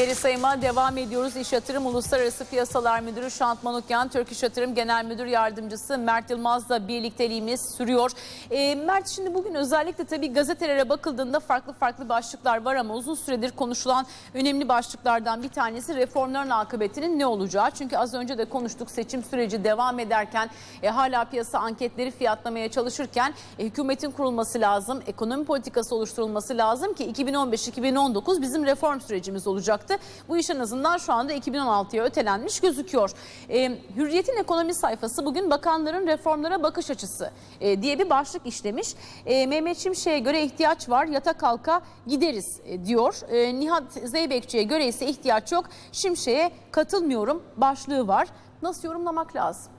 Geri sayıma devam ediyoruz. İş Yatırım Uluslararası Piyasalar Müdürü Şant Manukyan, Türk İş Yatırım Genel Müdür Yardımcısı Mert Yılmaz'la birlikteliğimiz sürüyor. Ee, Mert şimdi bugün özellikle tabii gazetelere bakıldığında farklı farklı başlıklar var ama uzun süredir konuşulan önemli başlıklardan bir tanesi reformların akıbetinin ne olacağı. Çünkü az önce de konuştuk seçim süreci devam ederken e, hala piyasa anketleri fiyatlamaya çalışırken e, hükümetin kurulması lazım, ekonomi politikası oluşturulması lazım ki 2015-2019 bizim reform sürecimiz olacaktı. Bu iş en azından şu anda 2016'ya ötelenmiş gözüküyor. E, Hürriyet'in ekonomi sayfası bugün bakanların reformlara bakış açısı e, diye bir başlık işlemiş. E, Mehmet Şimşek'e göre ihtiyaç var, yata kalka gideriz e, diyor. E, Nihat Zeybekçi'ye göre ise ihtiyaç yok. Şimşek'e katılmıyorum başlığı var. Nasıl yorumlamak lazım?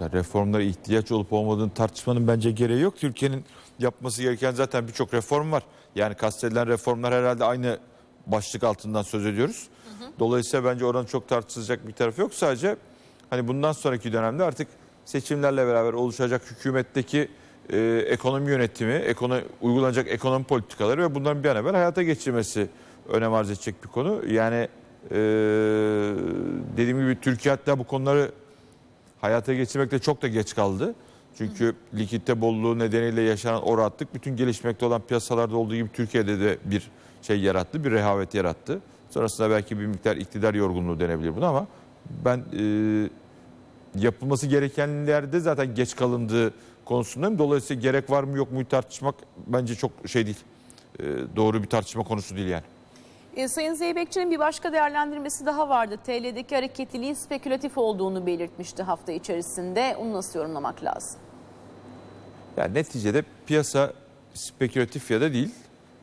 Reformlara ihtiyaç olup olmadığını tartışmanın bence gereği yok. Türkiye'nin yapması gereken zaten birçok reform var. Yani kastedilen reformlar herhalde aynı başlık altından söz ediyoruz. Dolayısıyla bence oranın çok tartışılacak bir tarafı yok. Sadece hani bundan sonraki dönemde artık seçimlerle beraber oluşacak hükümetteki e, ekonomi yönetimi, ekonomi, uygulanacak ekonomi politikaları ve bunların bir an evvel hayata geçirmesi önem arz edecek bir konu. Yani e, dediğim gibi Türkiye hatta bu konuları hayata geçirmekte çok da geç kaldı. Çünkü likitte bolluğu nedeniyle yaşanan o rahatlık bütün gelişmekte olan piyasalarda olduğu gibi Türkiye'de de bir şey yarattı, bir rehavet yarattı. Sonrasında belki bir miktar iktidar yorgunluğu denebilir buna ama ben e, yapılması gerekenlerde zaten geç kalındığı konusundayım. Dolayısıyla gerek var mı yok mu tartışmak bence çok şey değil. E, doğru bir tartışma konusu değil yani. E, Sayın Zeybekçi'nin bir başka değerlendirmesi daha vardı. TL'deki hareketliliğin spekülatif olduğunu belirtmişti hafta içerisinde. Onu nasıl yorumlamak lazım? Yani neticede piyasa spekülatif ya da değil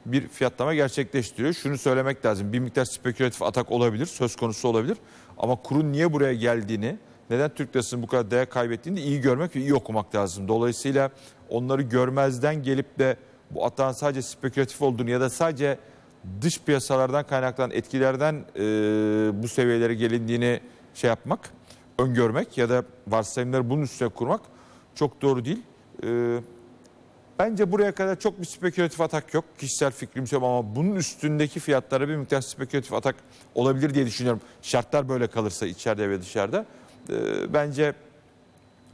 bir fiyatlama gerçekleştiriyor. Şunu söylemek lazım. Bir miktar spekülatif atak olabilir, söz konusu olabilir. Ama kurun niye buraya geldiğini, neden Türk lirasının bu kadar değer kaybettiğini de iyi görmek ve iyi okumak lazım. Dolayısıyla onları görmezden gelip de bu atağın sadece spekülatif olduğunu ya da sadece dış piyasalardan kaynaklanan etkilerden e, bu seviyelere gelindiğini şey yapmak, öngörmek ya da varsayımları bunun üstüne kurmak çok doğru değil. E, Bence buraya kadar çok bir spekülatif atak yok. Kişisel fikrim söylüyorum ama bunun üstündeki fiyatlara bir miktar spekülatif atak olabilir diye düşünüyorum. Şartlar böyle kalırsa içeride ve dışarıda. Ee, bence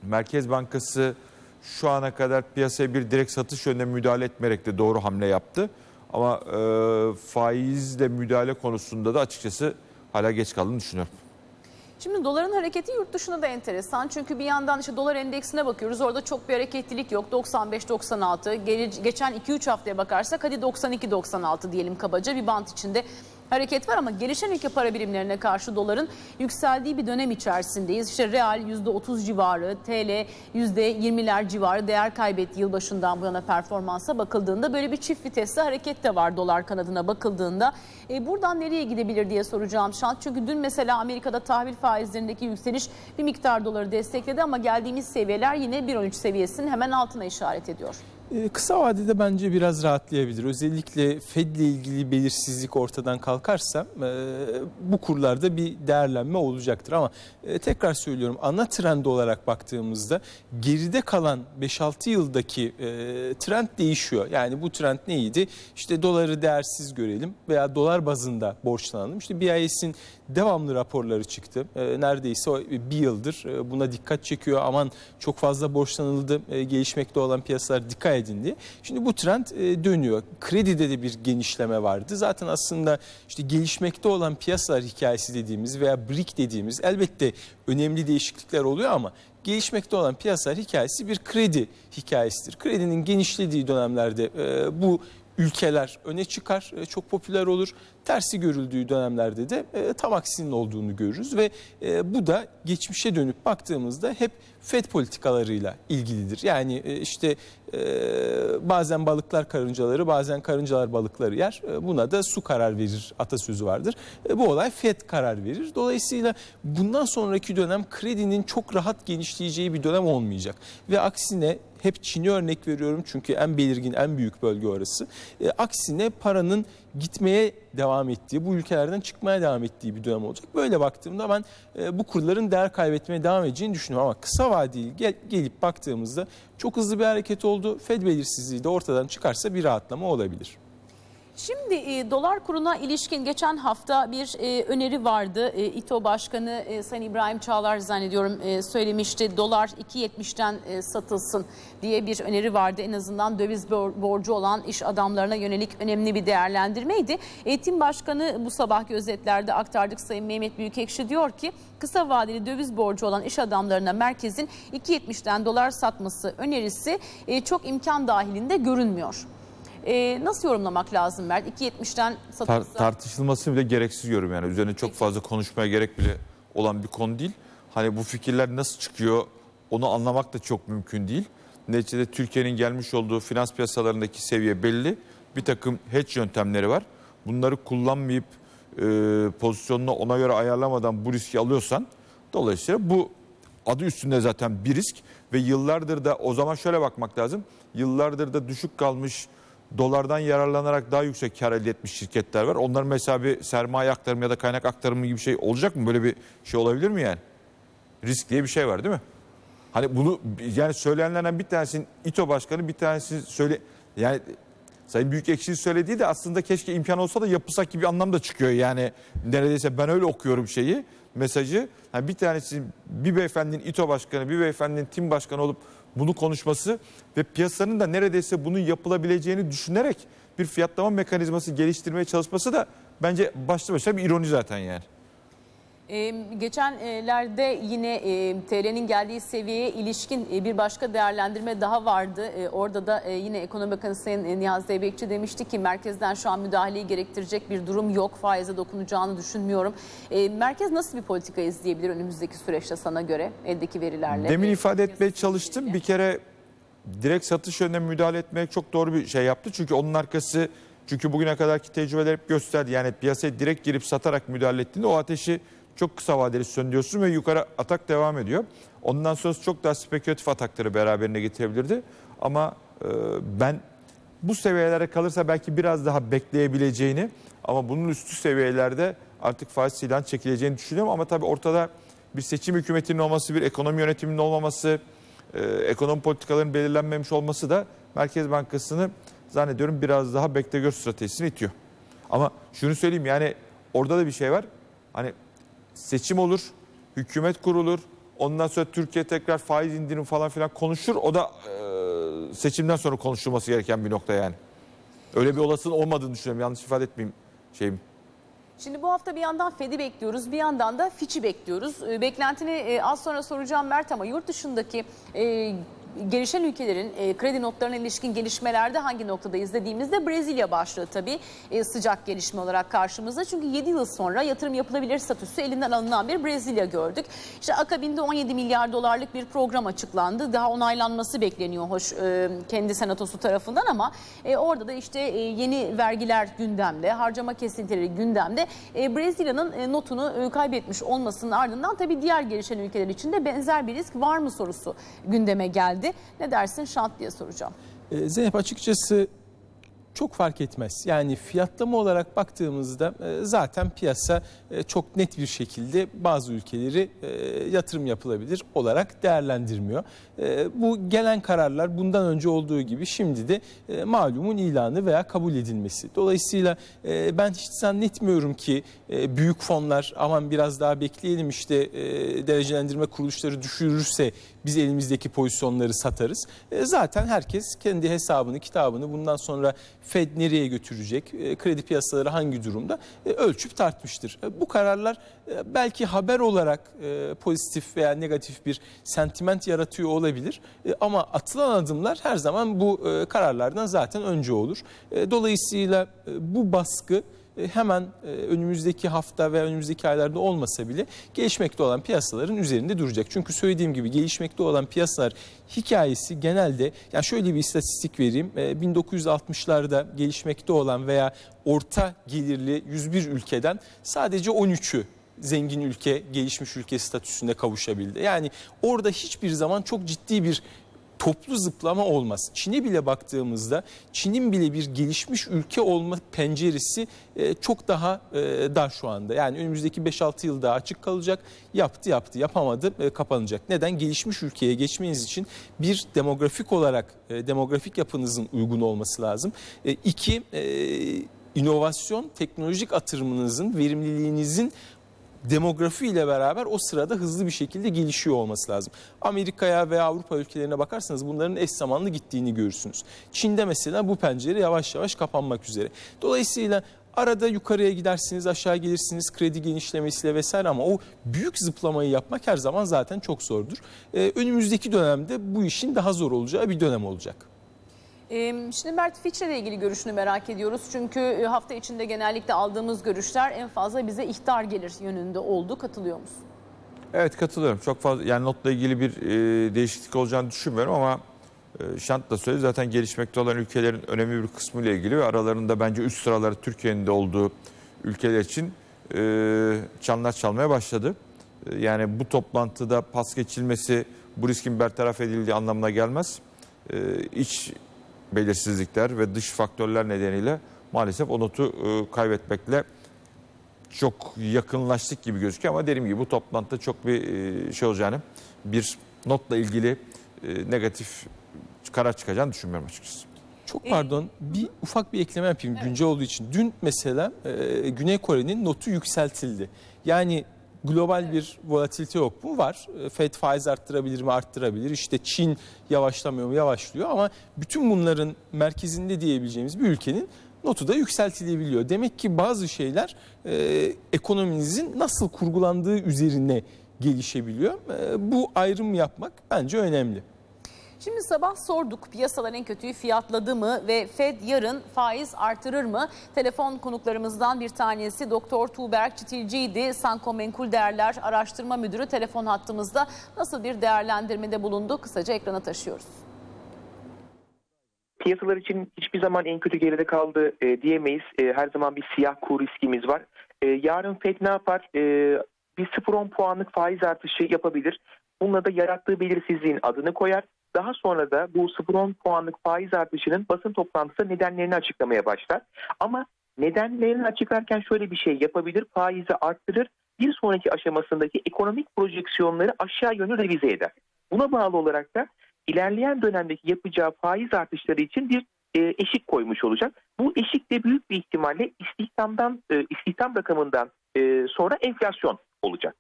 Merkez Bankası şu ana kadar piyasaya bir direkt satış yönünde müdahale etmeyerek de doğru hamle yaptı. Ama e, faizle müdahale konusunda da açıkçası hala geç kaldığını düşünüyorum. Şimdi doların hareketi yurt dışında da enteresan. Çünkü bir yandan işte dolar endeksine bakıyoruz. Orada çok bir hareketlilik yok. 95-96. Gele- Geçen 2-3 haftaya bakarsak hadi 92-96 diyelim kabaca bir bant içinde hareket var ama gelişen ülke para birimlerine karşı doların yükseldiği bir dönem içerisindeyiz. İşte real %30 civarı, TL %20'ler civarı değer kaybetti yılbaşından bu yana performansa bakıldığında böyle bir çift vitesli hareket de var dolar kanadına bakıldığında. E, buradan nereye gidebilir diye soracağım şans. Çünkü dün mesela Amerika'da tahvil faizlerindeki yükseliş bir miktar doları destekledi ama geldiğimiz seviyeler yine 1.13 seviyesinin hemen altına işaret ediyor. Ee, Kısa vadede bence biraz rahatlayabilir. Özellikle Fed ile ilgili belirsizlik ortadan kalkarsa e, bu kurlarda bir değerlenme olacaktır. Ama e, tekrar söylüyorum ana trend olarak baktığımızda geride kalan 5-6 yıldaki e, trend değişiyor. Yani bu trend neydi? İşte doları değersiz görelim veya dolar bazında borçlanalım. İşte BIS'in devamlı raporları çıktı. E, Neredeyse bir yıldır e, buna dikkat çekiyor. Aman çok fazla borçlanıldı, e, gelişmekte olan piyasalar dikkat edin diye. Şimdi bu trend e, dönüyor. Kredide de bir genişleme vardı. Zaten aslında işte gelişmekte olan piyasalar hikayesi dediğimiz veya BRIC dediğimiz elbette önemli değişiklikler oluyor ama gelişmekte olan piyasalar hikayesi bir kredi hikayesidir. Kredinin genişlediği dönemlerde bu ülkeler öne çıkar, e, çok popüler olur. Tersi görüldüğü dönemlerde de e, tam aksinin olduğunu görürüz ve e, bu da geçmişe dönüp baktığımızda hep FED politikalarıyla ilgilidir. Yani işte bazen balıklar karıncaları, bazen karıncalar balıkları yer. Buna da su karar verir atasözü vardır. Bu olay FED karar verir. Dolayısıyla bundan sonraki dönem kredinin çok rahat genişleyeceği bir dönem olmayacak. Ve aksine hep Çin'i örnek veriyorum çünkü en belirgin, en büyük bölge orası. E, aksine paranın gitmeye devam ettiği, bu ülkelerden çıkmaya devam ettiği bir dönem olacak. Böyle baktığımda ben e, bu kurların değer kaybetmeye devam edeceğini düşünüyorum. Ama kısa vadeli gel- gelip baktığımızda çok hızlı bir hareket oldu. Fed belirsizliği de ortadan çıkarsa bir rahatlama olabilir. Şimdi e, dolar kuruna ilişkin geçen hafta bir e, öneri vardı. E, İTO Başkanı e, Sayın İbrahim Çağlar zannediyorum e, söylemişti. Dolar 2.70'ten e, satılsın diye bir öneri vardı. En azından döviz bor- borcu olan iş adamlarına yönelik önemli bir değerlendirmeydi. Eğitim Başkanı bu sabahki özetlerde aktardık Sayın Mehmet Büyükekşi diyor ki kısa vadeli döviz borcu olan iş adamlarına merkezin 2.70'ten dolar satması önerisi e, çok imkan dahilinde görünmüyor. Ee, nasıl yorumlamak lazım Mert? 2.70'ten Tar- satılsa. tartışılmasını bile gereksiz görüyorum yani. Üzerine çok fazla konuşmaya gerek bile olan bir konu değil. Hani bu fikirler nasıl çıkıyor onu anlamak da çok mümkün değil. Neticede Türkiye'nin gelmiş olduğu finans piyasalarındaki seviye belli. Bir takım hedge yöntemleri var. Bunları kullanmayıp e, pozisyonunu ona göre ayarlamadan bu riski alıyorsan dolayısıyla bu adı üstünde zaten bir risk ve yıllardır da o zaman şöyle bakmak lazım. Yıllardır da düşük kalmış dolardan yararlanarak daha yüksek kar elde etmiş şirketler var. Onların mesela bir sermaye aktarımı ya da kaynak aktarımı gibi şey olacak mı? Böyle bir şey olabilir mi yani? Risk diye bir şey var değil mi? Hani bunu yani söyleyenlerden bir tanesinin İTO Başkanı bir tanesi söyle yani Sayın Büyükekşi'nin söylediği de aslında keşke imkan olsa da yapılsak gibi bir anlam da çıkıyor. Yani neredeyse ben öyle okuyorum şeyi mesajı. Yani bir tanesi bir beyefendinin İTO Başkanı bir beyefendinin tim başkanı olup bunu konuşması ve piyasanın da neredeyse bunun yapılabileceğini düşünerek bir fiyatlama mekanizması geliştirmeye çalışması da bence başlı başına bir ironi zaten yani. Ee, geçenlerde yine e, TL'nin geldiği seviyeye ilişkin e, bir başka değerlendirme daha vardı. E, orada da e, yine Ekonomi Bakanı Sayın e, Niyazi Zeybekçi demişti ki merkezden şu an müdahaleyi gerektirecek bir durum yok. Faize dokunacağını düşünmüyorum. E, merkez nasıl bir politika izleyebilir önümüzdeki süreçte sana göre eldeki verilerle? Demin ifade etmeye çalıştım. Bir kere direkt satış yönüne müdahale etmek çok doğru bir şey yaptı. Çünkü onun arkası çünkü bugüne kadarki tecrübeler hep gösterdi. Yani piyasaya direkt girip satarak müdahale ettiğinde o ateşi çok kısa vadeli söndürüyorsun ve yukarı atak devam ediyor. Ondan sonrası çok daha spekülatif atakları beraberine getirebilirdi. Ama e, ben bu seviyelere kalırsa belki biraz daha bekleyebileceğini ama bunun üstü seviyelerde artık faiz silahın çekileceğini düşünüyorum. Ama tabii ortada bir seçim hükümetinin olması, bir ekonomi yönetiminin olmaması, e, ekonomi politikalarının belirlenmemiş olması da Merkez Bankası'nı zannediyorum biraz daha bekle gör stratejisini itiyor. Ama şunu söyleyeyim yani orada da bir şey var. Hani seçim olur, hükümet kurulur. Ondan sonra Türkiye tekrar faiz indirim falan filan konuşur. O da e, seçimden sonra konuşulması gereken bir nokta yani. Öyle bir olasılığın olmadığını düşünüyorum. Yanlış ifade etmeyeyim şeyim. Şimdi bu hafta bir yandan Fed'i bekliyoruz, bir yandan da Fitch'i bekliyoruz. E, Beklentini e, az sonra soracağım Mert ama yurt dışındaki e, gelişen ülkelerin e, kredi notlarına ilişkin gelişmelerde hangi noktada izlediğimizde Brezilya başlığı tabii e, sıcak gelişme olarak karşımızda. Çünkü 7 yıl sonra yatırım yapılabilir statüsü elinden alınan bir Brezilya gördük. İşte akabinde 17 milyar dolarlık bir program açıklandı. Daha onaylanması bekleniyor hoş e, kendi senatosu tarafından ama e, orada da işte e, yeni vergiler gündemde, harcama kesintileri gündemde. E, Brezilya'nın e, notunu e, kaybetmiş olmasının ardından tabii diğer gelişen ülkeler için de benzer bir risk var mı sorusu gündeme geldi. Ne dersin şant diye soracağım. Ee, Zeynep açıkçası çok fark etmez. Yani fiyatlama olarak baktığımızda e, zaten piyasa e, çok net bir şekilde bazı ülkeleri e, yatırım yapılabilir olarak değerlendirmiyor. Bu gelen kararlar bundan önce olduğu gibi şimdi de malumun ilanı veya kabul edilmesi. Dolayısıyla ben hiç zannetmiyorum ki büyük fonlar aman biraz daha bekleyelim işte derecelendirme kuruluşları düşürürse biz elimizdeki pozisyonları satarız. E, Zaten herkes kendi hesabını, kitabını bundan sonra Fed nereye götürecek, e, kredi piyasaları hangi durumda e, ölçüp tartmıştır. E, Bu kararlar e, belki haber olarak e, pozitif veya negatif bir sentiment yaratıyor olabilir. E, Ama atılan adımlar her zaman bu e, kararlardan zaten önce olur. E, Dolayısıyla e, bu baskı hemen e, önümüzdeki hafta ve önümüzdeki aylarda olmasa bile gelişmekte olan piyasaların üzerinde duracak. Çünkü söylediğim gibi gelişmekte olan piyasalar hikayesi genelde yani şöyle bir istatistik vereyim. E, 1960'larda gelişmekte olan veya orta gelirli 101 ülkeden sadece 13'ü zengin ülke, gelişmiş ülke statüsünde kavuşabildi. Yani orada hiçbir zaman çok ciddi bir toplu zıplama olmaz. Çin'e bile baktığımızda Çin'in bile bir gelişmiş ülke olma penceresi e, çok daha e, dar şu anda. Yani önümüzdeki 5-6 yıl daha açık kalacak. Yaptı yaptı yapamadı e, kapanacak. Neden? Gelişmiş ülkeye geçmeniz için bir demografik olarak demografik yapınızın uygun olması lazım. İki inovasyon, teknolojik atırımınızın, verimliliğinizin demografi ile beraber o sırada hızlı bir şekilde gelişiyor olması lazım. Amerika'ya veya Avrupa ülkelerine bakarsanız bunların eş zamanlı gittiğini görürsünüz. Çin'de mesela bu pencere yavaş yavaş kapanmak üzere. Dolayısıyla arada yukarıya gidersiniz, aşağı gelirsiniz kredi genişlemesiyle vesaire ama o büyük zıplamayı yapmak her zaman zaten çok zordur. Ee, önümüzdeki dönemde bu işin daha zor olacağı bir dönem olacak. Şimdi Mert Fitch'le ile ilgili görüşünü merak ediyoruz. Çünkü e, hafta içinde genellikle aldığımız görüşler en fazla bize ihtar gelir yönünde oldu. Katılıyor musun? Evet katılıyorum. Çok fazla yani notla ilgili bir e, değişiklik olacağını düşünmüyorum ama e, Şant da söyledi zaten gelişmekte olan ülkelerin önemli bir kısmı ile ilgili ve aralarında bence üst sıraları Türkiye'nin de olduğu ülkeler için çanlar çalmaya başladı. Yani bu toplantıda pas geçilmesi bu riskin bertaraf edildiği anlamına gelmez. E, belirsizlikler ve dış faktörler nedeniyle maalesef o notu e, kaybetmekle çok yakınlaştık gibi gözüküyor ama dediğim gibi bu toplantıda çok bir e, şey olacağını, bir notla ilgili e, negatif karar çıkacağını düşünmüyorum açıkçası. Çok Ee, pardon bir ufak bir ekleme yapayım Evet. güncel olduğu için. Dün mesela e, Güney Kore'nin notu yükseltildi. Yani global bir volatilite yok mu? Var. E, Fed faiz arttırabilir mi? Arttırabilir. İşte Çin yavaşlamıyor mu? Yavaşlıyor ama bütün bunların merkezinde diyebileceğimiz bir ülkenin notu da yükseltilebiliyor. Demek ki bazı şeyler e, ekonominizin nasıl kurgulandığı üzerine gelişebiliyor. E, bu ayrım yapmak bence önemli. Şimdi sabah sorduk piyasalar en kötüyü fiyatladı mı ve Fed yarın faiz artırır mı? Telefon konuklarımızdan bir tanesi Doktor Tuğberk Çitilci'ydi. Sanko Menkul Değerler Araştırma Müdürü telefon hattımızda nasıl bir değerlendirmede bulundu? Kısaca ekrana taşıyoruz. Piyasalar için hiçbir zaman en kötü geride kaldı e, diyemeyiz. E, her zaman bir siyah kur riskimiz var. E, yarın FED ne yapar? E, bir 0-10 puanlık faiz artışı yapabilir. Bununla da yarattığı belirsizliğin adını koyar. Daha sonra da bu 0-10 puanlık faiz artışının basın toplantısı nedenlerini açıklamaya başlar. Ama nedenlerini açıklarken şöyle bir şey yapabilir. Faizi arttırır. Bir sonraki aşamasındaki ekonomik projeksiyonları aşağı yönlü revize eder. Buna bağlı olarak da ilerleyen dönemdeki yapacağı faiz artışları için bir e, eşik koymuş olacak. Bu eşik de büyük bir ihtimalle istihdamdan e, istihdam rakamından e, sonra enflasyon olacak.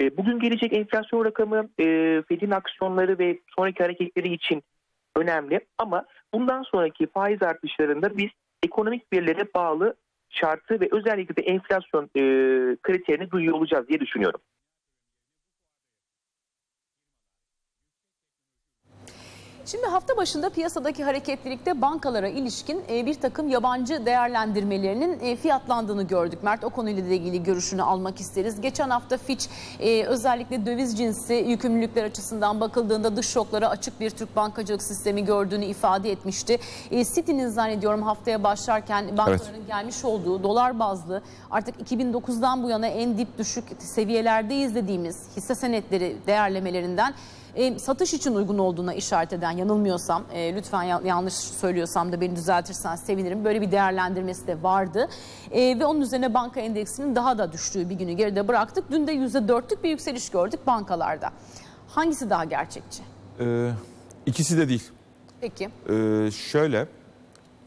E, bugün gelecek enflasyon rakamı e, Fed'in aksiyonları ve sonraki hareketleri için önemli ama bundan sonraki faiz artışlarında biz ekonomik verilere bağlı şartı ve özellikle de enflasyon e, kriterini duyuyor olacağız diye düşünüyorum. Şimdi hafta başında piyasadaki hareketlilikte bankalara ilişkin e, bir takım yabancı değerlendirmelerinin e, fiyatlandığını gördük. Mert o konuyla da ilgili görüşünü almak isteriz. Geçen hafta Fitch e, özellikle döviz cinsi yükümlülükler açısından bakıldığında dış şoklara açık bir Türk bankacılık sistemi gördüğünü ifade etmişti. Citi'nin zannediyorum haftaya başlarken bankaların gelmiş olduğu dolar bazlı artık 2009'dan bu yana en dip düşük seviyelerdeyiz dediğimiz hisse senetleri değerlemelerinden e, satış için uygun olduğuna işaret eden yanılmıyorsam e, lütfen ya- yanlış söylüyorsam da beni düzeltirsen sevinirim. Böyle bir değerlendirmesi de vardı. E, ve onun üzerine banka endeksinin daha da düştüğü bir günü geride bıraktık. Dün de %4'lük bir yükseliş gördük bankalarda. Hangisi daha gerçekçi? Ee, ikisi de değil. Peki. Ee, şöyle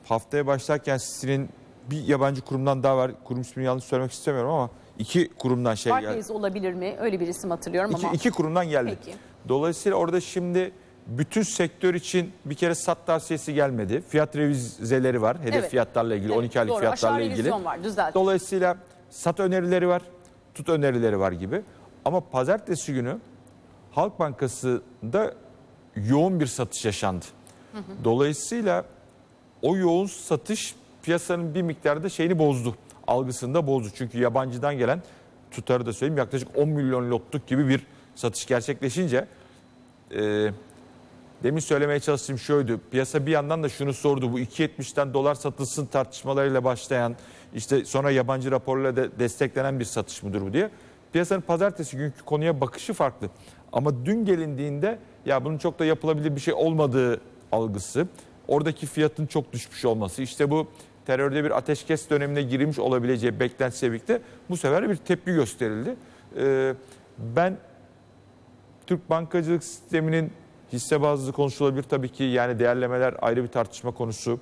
haftaya başlarken sizin bir yabancı kurumdan daha var. Kurum ismini yanlış söylemek istemiyorum ama iki kurumdan şey geldi. Barclays olabilir mi? Öyle bir isim hatırlıyorum İki, ama. iki kurumdan geldi. Peki. Dolayısıyla orada şimdi bütün sektör için bir kere sat tavsiyesi gelmedi. Fiyat revizeleri var. Hedef Evet. fiyatlarla ilgili, Evet, 12 aylık doğru. fiyatlarla Aşağı ilgili. revizyon var. Dolayısıyla sat önerileri var, tut önerileri var gibi. Ama pazartesi günü Halk Bankası'nda yoğun bir satış yaşandı. Dolayısıyla o yoğun satış piyasanın bir miktarda şeyini bozdu. Algısını da bozdu. Çünkü yabancıdan gelen tutarı da söyleyeyim yaklaşık 10 milyon lotluk gibi bir satış gerçekleşince e, demin söylemeye çalıştığım şuydu. Piyasa bir yandan da şunu sordu. Bu 2.70'ten dolar satılsın tartışmalarıyla başlayan işte sonra yabancı raporlarla de desteklenen bir satış mıdır bu diye. Piyasanın pazartesi günkü konuya bakışı farklı. Ama dün gelindiğinde ya bunun çok da yapılabilir bir şey olmadığı algısı, oradaki fiyatın çok düşmüş olması, işte bu terörde bir ateşkes dönemine girilmiş olabileceği beklentisiyle birlikte bu sefer bir tepki gösterildi. Ee, ben Türk bankacılık sisteminin hisse bazlı konuşulabilir tabii ki yani değerlemeler ayrı bir tartışma konusu.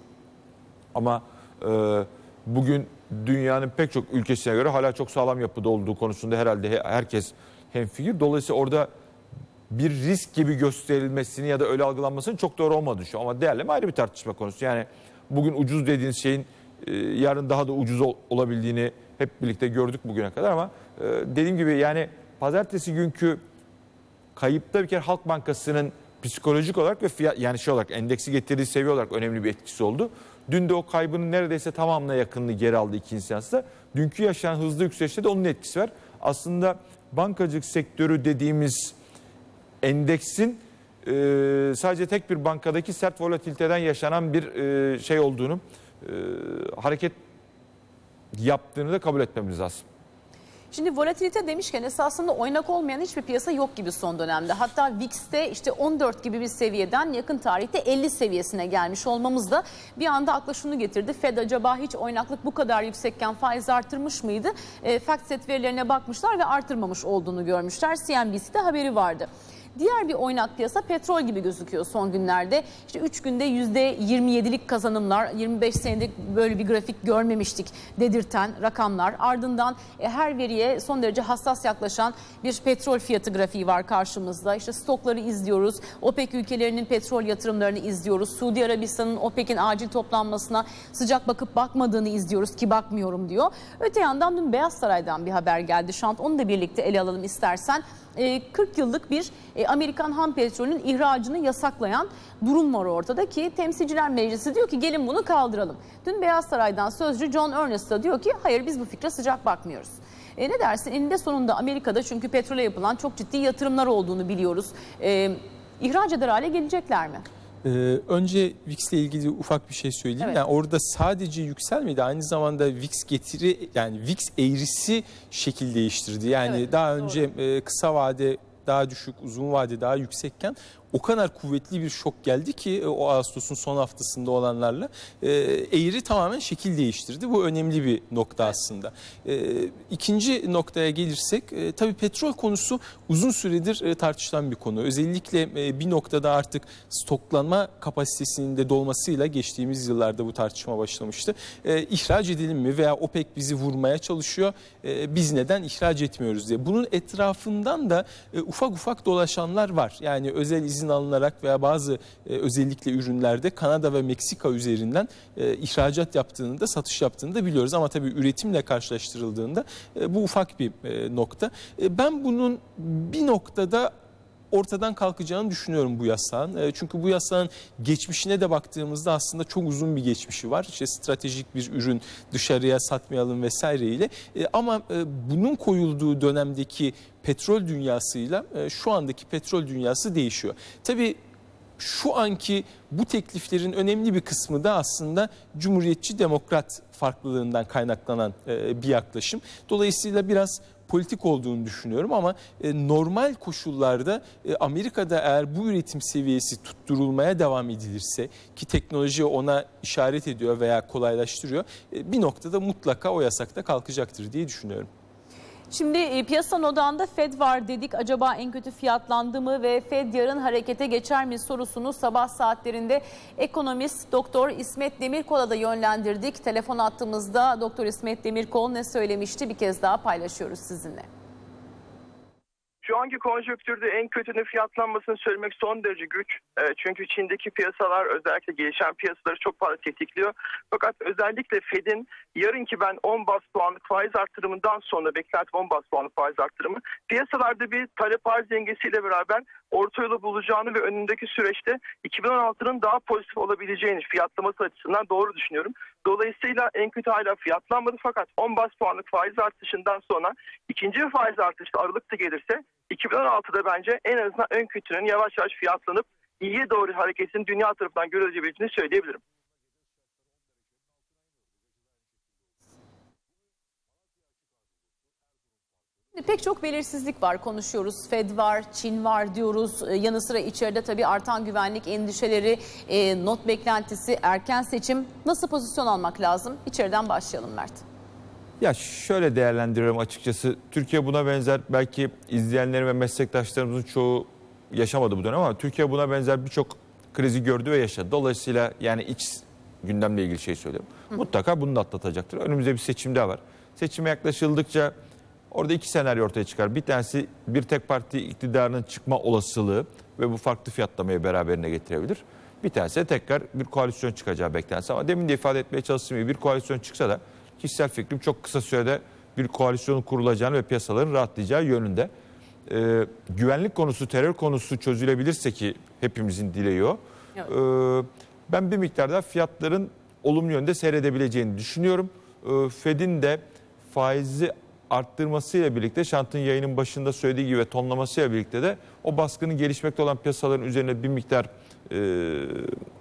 Ama e, bugün dünyanın pek çok ülkesine göre hala çok sağlam yapıda olduğu konusunda herhalde he- herkes hemfikir. Dolayısıyla orada bir risk gibi gösterilmesini ya da öyle algılanmasının çok doğru olmadığını şu ama değerleme ayrı bir tartışma konusu. Yani bugün ucuz dediğiniz şeyin e, yarın daha da ucuz ol- olabildiğini hep birlikte gördük bugüne kadar ama e, dediğim gibi yani pazartesi günkü kayıpta bir kere Halk Bankası'nın psikolojik olarak ve fiyat yani şey olarak endeksi getirdiği seviye olarak önemli bir etkisi oldu. Dün de o kaybının neredeyse tamamına yakınını geri aldı ikinci seansta. Dünkü yaşanan hızlı yükselişte de onun etkisi var. Aslında bankacılık sektörü dediğimiz endeksin e, sadece tek bir bankadaki sert volatiliteden yaşanan bir e, şey olduğunu, e, hareket yaptığını da kabul etmemiz lazım. Şimdi volatilite demişken esasında oynak olmayan hiçbir piyasa yok gibi son dönemde. Hatta VIX'te işte 14 gibi bir seviyeden yakın tarihte 50 seviyesine gelmiş olmamız da bir anda akla şunu getirdi. Fed acaba hiç oynaklık bu kadar yüksekken faiz artırmış mıydı? E, FactSet verilerine bakmışlar ve artırmamış olduğunu görmüşler. CNBC'de haberi vardı. Diğer bir oynak piyasa petrol gibi gözüküyor son günlerde. İşte 3 günde %27'lik kazanımlar, 25 senedir böyle bir grafik görmemiştik dedirten rakamlar. Ardından e, her veriye son derece hassas yaklaşan bir petrol fiyatı grafiği var karşımızda. İşte stokları izliyoruz. OPEC ülkelerinin petrol yatırımlarını izliyoruz. Suudi Arabistan'ın OPEC'in acil toplanmasına sıcak bakıp bakmadığını izliyoruz ki bakmıyorum diyor. Öte yandan dün Beyaz Saray'dan bir haber geldi. Şant onu da birlikte ele alalım istersen. E, 40 yıllık bir e, Amerikan ham petrolünün ihracını yasaklayan durum var ortada ki Temsilciler Meclisi diyor ki gelin bunu kaldıralım. Dün Beyaz Saray'dan sözcü John Ernest da diyor ki hayır biz bu fikre sıcak bakmıyoruz. E, ne dersin eninde sonunda Amerika'da çünkü petrole yapılan çok ciddi yatırımlar olduğunu biliyoruz. E, ihraç eder hale gelecekler mi? Ee, önce VIX ile ilgili ufak bir şey söyleyeyim. Evet. Yani orada sadece yükselmedi aynı zamanda VIX getiri yani VIX eğrisi şekil değiştirdi. Yani Evet, daha doğru. önce e, kısa vade daha düşük, uzun vade daha yüksekken o kadar kuvvetli bir şok geldi ki e, o Ağustos'un son haftasında olanlarla e, eğri tamamen şekil değiştirdi. Bu önemli bir nokta aslında. E, ikinci noktaya gelirsek e, tabii petrol konusu uzun süredir e, tartışılan bir konu. Özellikle e, bir noktada artık stoklanma kapasitesinin de dolmasıyla geçtiğimiz yıllarda bu tartışma başlamıştı. E, ihraç edelim mi veya OPEC bizi vurmaya çalışıyor e, biz neden ihraç etmiyoruz diye. Bunun etrafından da e, ufak ufak dolaşanlar var. Yani özel izin alınarak veya bazı e, özellikle ürünlerde Kanada ve Meksika üzerinden e, ihracat yaptığını da satış yaptığını da biliyoruz. Ama tabii üretimle karşılaştırıldığında e, bu ufak bir nokta. Ben bunun bir noktada ortadan kalkacağını düşünüyorum bu yasağın. E, Çünkü bu yasağın geçmişine de baktığımızda aslında çok uzun bir geçmişi var. İşte stratejik bir ürün dışarıya satmayalım vesaire ile. E, Ama e, bunun koyulduğu dönemdeki petrol dünyasıyla şu andaki petrol dünyası değişiyor. Tabii şu anki bu tekliflerin önemli bir kısmı da aslında Cumhuriyetçi Demokrat farklılığından kaynaklanan e, bir yaklaşım. Dolayısıyla biraz politik olduğunu düşünüyorum ama e, normal koşullarda e, Amerika'da eğer bu üretim seviyesi tutturulmaya devam edilirse ki teknoloji ona işaret ediyor veya kolaylaştırıyor e, bir noktada mutlaka o yasakta kalkacaktır diye düşünüyorum. Şimdi e, piyasanın odağında Fed var dedik. Acaba en kötü fiyatlandı mı ve Fed yarın harekete geçer mi sorusunu sabah saatlerinde ekonomist Doktor İsmet Demirkol'a da yönlendirdik. Telefon attığımızda Doktor İsmet Demirkol ne söylemişti bir kez daha paylaşıyoruz sizinle. Şu anki konjonktürde en kötünün fiyatlanmasını söylemek son derece güç. E, çünkü Çin'deki piyasalar özellikle gelişen piyasaları çok fazla tetikliyor. Fakat özellikle Fed'in yarınki ben 10 bas puanlık faiz artırımından sonra beklentim 10 bas puanlık faiz artırımı piyasalarda bir talep arz dengesiyle beraber orta yolu bulacağını ve önündeki süreçte 2016'nın daha pozitif olabileceğini fiyatlaması açısından doğru düşünüyorum. Dolayısıyla en kötü hala fiyatlanmadı fakat 10 bas puanlık faiz artışından sonra ikinci bir faiz artışı Aralık'ta gelirse 2016'da bence en azından ön kötünün yavaş yavaş fiyatlanıp iyiye doğru hareketin dünya tarafından görülebileceğini söyleyebilirim. Pek çok belirsizlik var konuşuyoruz. Fed var, Çin var diyoruz. Ee, Yanı sıra içeride tabii artan güvenlik endişeleri, e, not beklentisi, erken seçim. Nasıl pozisyon almak lazım? İçeriden başlayalım Mert. Ya şöyle değerlendiriyorum açıkçası. Türkiye buna benzer belki izleyenlerin ve meslektaşlarımızın çoğu yaşamadı bu dönem ama Türkiye buna benzer birçok krizi gördü ve yaşadı. Dolayısıyla yani iç gündemle ilgili şey söylüyorum. Mutlaka bunu da atlatacaktır. Önümüzde bir seçim daha var. Seçime yaklaşıldıkça orada iki senaryo ortaya çıkar. Bir tanesi bir tek parti iktidarının çıkma olasılığı ve bu farklı fiyatlamayı beraberine getirebilir. Bir tanesi de tekrar bir koalisyon çıkacağı beklentisi. Ama demin de ifade etmeye çalıştığım gibi bir koalisyon çıksa da kişisel fikrim çok kısa sürede bir koalisyonun kurulacağını ve piyasaların rahatlayacağı yönünde. Ee, güvenlik konusu, terör konusu çözülebilirse ki hepimizin dileği o. Evet. Ee, ben bir miktar daha fiyatların olumlu yönde seyredebileceğini düşünüyorum. Ee, Fed'in de faizi arttırmasıyla birlikte Şant'ın yayının başında söylediği gibi ve tonlamasıyla birlikte de o baskının gelişmekte olan piyasaların üzerine bir miktar e,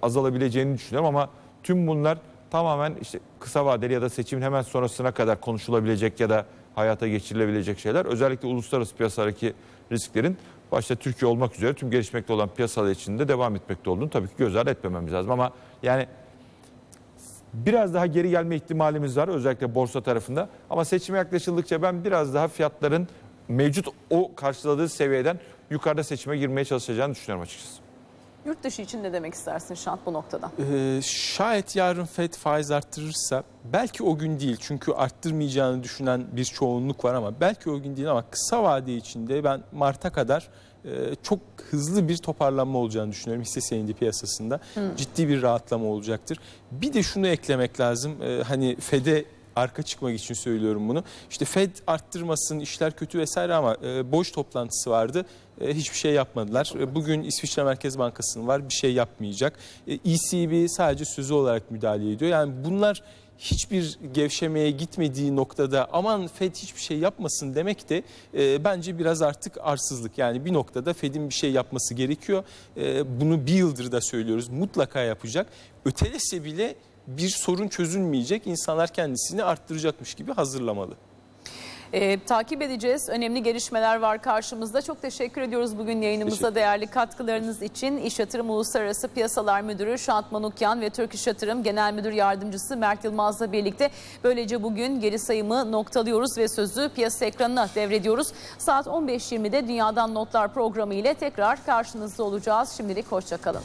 azalabileceğini düşünüyorum ama tüm bunlar tamamen işte kısa vadeli ya da seçimin hemen sonrasına kadar konuşulabilecek ya da hayata geçirilebilecek şeyler. Özellikle uluslararası piyasalardaki risklerin başta Türkiye olmak üzere tüm gelişmekte olan piyasalar içinde devam etmekte olduğunu tabii ki göz ardı etmememiz lazım. Ama yani biraz daha geri gelme ihtimalimiz var özellikle borsa tarafında. Ama seçime yaklaşıldıkça ben biraz daha fiyatların mevcut o karşıladığı seviyeden yukarıda seçime girmeye çalışacağını düşünüyorum açıkçası. Yurt dışı için ne demek istersin Şant bu noktada? Ee, şayet yarın FED faiz arttırırsa belki o gün değil çünkü arttırmayacağını düşünen bir çoğunluk var ama belki o gün değil ama kısa vade içinde ben Mart'a kadar e, çok hızlı bir toparlanma olacağını düşünüyorum hisse senedi piyasasında. Ciddi bir rahatlama olacaktır. Bir de şunu eklemek lazım. e, hani FED'e arka çıkmak için söylüyorum bunu. İşte Fed arttırmasın, işler kötü vesaire ama e, boş toplantısı vardı. E, hiçbir şey yapmadılar. E, bugün İsviçre Merkez Bankası'nın var bir şey yapmayacak. E, ECB sadece sözü olarak müdahale ediyor. Yani bunlar hiçbir gevşemeye gitmediği noktada aman Fed hiçbir şey yapmasın demek de e, bence biraz artık arsızlık. Yani bir noktada Fed'in bir şey yapması gerekiyor. E, bunu bir yıldır da söylüyoruz mutlaka yapacak. Ötelese bile bir sorun çözülmeyecek. İnsanlar kendisini arttıracakmış gibi hazırlamalı. Ee, takip edeceğiz. Önemli gelişmeler var karşımızda. Çok teşekkür ediyoruz bugün yayınımıza değerli katkılarınız için. İş Yatırım Uluslararası Piyasalar Müdürü Şant Manukyan ve Türk İş Yatırım Genel Müdür Yardımcısı Mert Yılmaz'la birlikte böylece bugün geri sayımı noktalıyoruz ve sözü piyasa ekranına devrediyoruz. Saat 15.20'de Dünyadan Notlar programı ile tekrar karşınızda olacağız. Şimdilik hoşçakalın.